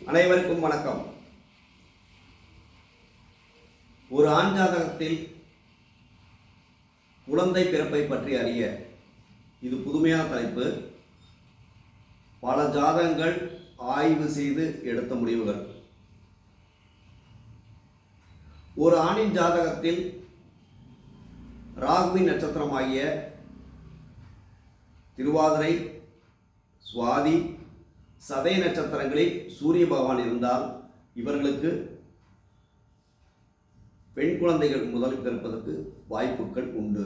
அனைவருக்கும் வணக்கம். ஒரு ஆண் ஜாதகத்தில் குழந்தை பிறப்பை பற்றி அறிய இது புதுமையான தலைப்பு. பல ஜாதகங்கள் ஆய்வு செய்து எடுத்த முடிவுகள். ஒரு ஆணின் ஜாதகத்தில் ராகுவி நட்சத்திரமாகிய திருவாதிரை சுவாதி சதய நட்சத்திரங்களில் சூரிய பகவான் இருந்தால் இவர்களுக்கு பெண் குழந்தைகள் முதலில் பிறப்பதற்கு வாய்ப்புகள் உண்டு.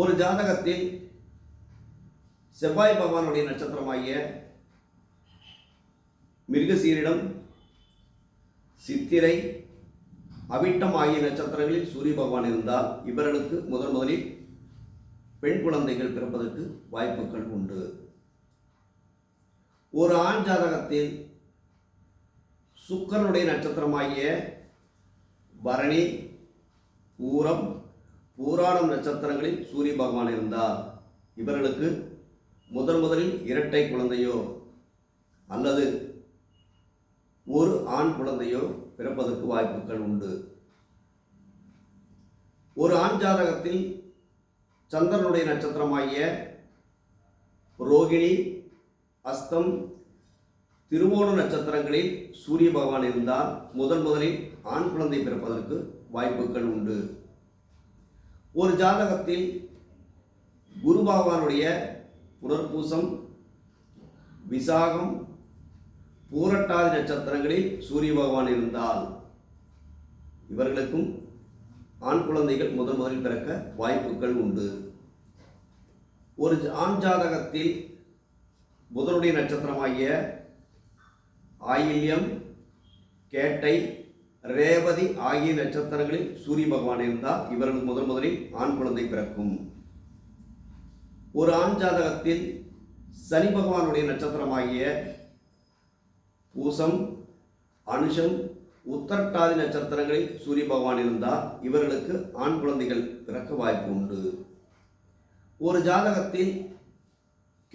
ஒரு ஜாதகத்தில் செவ்வாய் பகவானுடைய நட்சத்திரமாகிய மிருகசீரிடம் சித்திரை அவிட்டம் ஆகிய நட்சத்திரங்களில் சூரிய பகவான் இருந்தால் இவர்களுக்கு முதன் முதலில் பெண் குழந்தைகள் பிறப்பதற்கு வாய்ப்புகள் உண்டு. ஒரு ஆண் ஜாதகத்தில் சுக்கரனுடைய நட்சத்திரமாகிய பரணி பூரம் பூராடம் நட்சத்திரங்களில் சூரிய பகவான் இருந்தார். இவர்களுக்கு முதன் முதலில் இரட்டை குழந்தையோ அல்லது ஒரு ஆண் குழந்தையோ பிறப்பதற்கு வாய்ப்புகள் உண்டு. ஒரு ஆண் ஜாதகத்தில் சந்திரனுடைய நட்சத்திரமாகிய ரோகிணி அஸ்தம் திருவோண நட்சத்திரங்களில் சூரிய பகவான் இருந்தால் முதன் முதலில் ஆண் குழந்தை பிறப்பதற்கு வாய்ப்புகள் உண்டு. ஒரு ஜாதகத்தில் குரு பகவானுடைய புனர்பூசம் விசாகம் பூரட்டாதி நட்சத்திரங்களில் சூரிய பகவான் இருந்தால் இவர்களுக்கும் ஆண் குழந்தைகள் முதன் முதலில் பிறக்க வாய்ப்புகள் உண்டு. ஒரு ஆண் ஜாதகத்தில் புதனுடைய நட்சத்திரமாகிய ஆயில்யம் கேட்டை ரேவதி ஆகிய நட்சத்திரங்களில் சூரிய பகவான் இருந்தால் இவர்களுக்கு முதன் முதலில் ஆண் குழந்தை பிறக்கும். ஒரு ஆண் ஜாதகத்தில் சனி பகவானுடைய நட்சத்திரமாகிய பூசம் அனுஷம் உத்தரட்டாதி நட்சத்திரங்களில் சூரிய பகவான் இருந்தால் இவர்களுக்கு ஆண் குழந்தைகள் பிறக்க வாய்ப்பு உண்டு. ஒரு ஜாதகத்தில்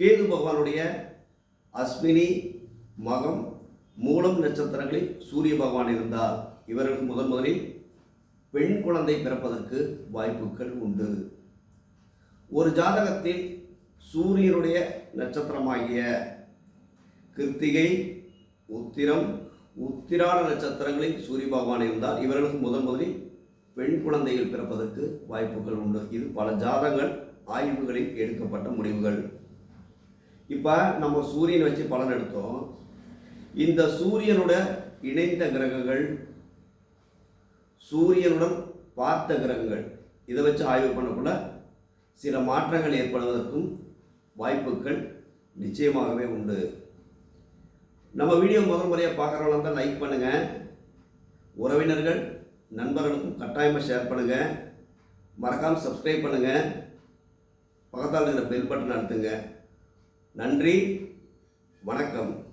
கேது பகவானுடைய அஸ்வினி மகம் மூலம் நட்சத்திரங்களில் சூரிய பகவான் இருந்தால் இவர்களுக்கு முதன் முதலில் பெண் குழந்தை பிறப்பதற்கு வாய்ப்புகள் உண்டு. ஒரு ஜாதகத்தில் சூரியனுடைய நட்சத்திரமாகிய கிருத்திகை உத்திரம் உத்திராட நட்சத்திரங்களில் சூரிய பகவான் இருந்தால் இவர்களுக்கு முதன் முதலில் பெண் குழந்தைகள் பிறப்பதற்கு வாய்ப்புகள் உண்டு. இது பல ஜாதகங்கள் ஆய்வுகளில் எடுக்கப்பட்ட முடிவுகள். இப்போ நம்ம சூரியன் வச்சு பலன் எடுத்தோம். இந்த சூரியனோட இணைந்த கிரகங்கள் சூரியனுடன் பார்த்த கிரகங்கள் இதை வச்சு ஆய்வு பண்ணக்குள்ள சில மாற்றங்கள் ஏற்படுவதற்கும் வாய்ப்புகள் நிச்சயமாகவே உண்டு. நம்ம வீடியோ முதல் முறையாக பார்க்குறவங்க தான் லைக் பண்ணுங்கள் உறவினர்கள் நண்பர்களுக்கும் கட்டாயமாக ஷேர் பண்ணுங்கள் மறக்காமல் சப்ஸ்கிரைப் பண்ணுங்கள் பக்கத்தால் இருக்கிற பெல் பட்டன் அழுத்துங்க. நன்றி வணக்கம்.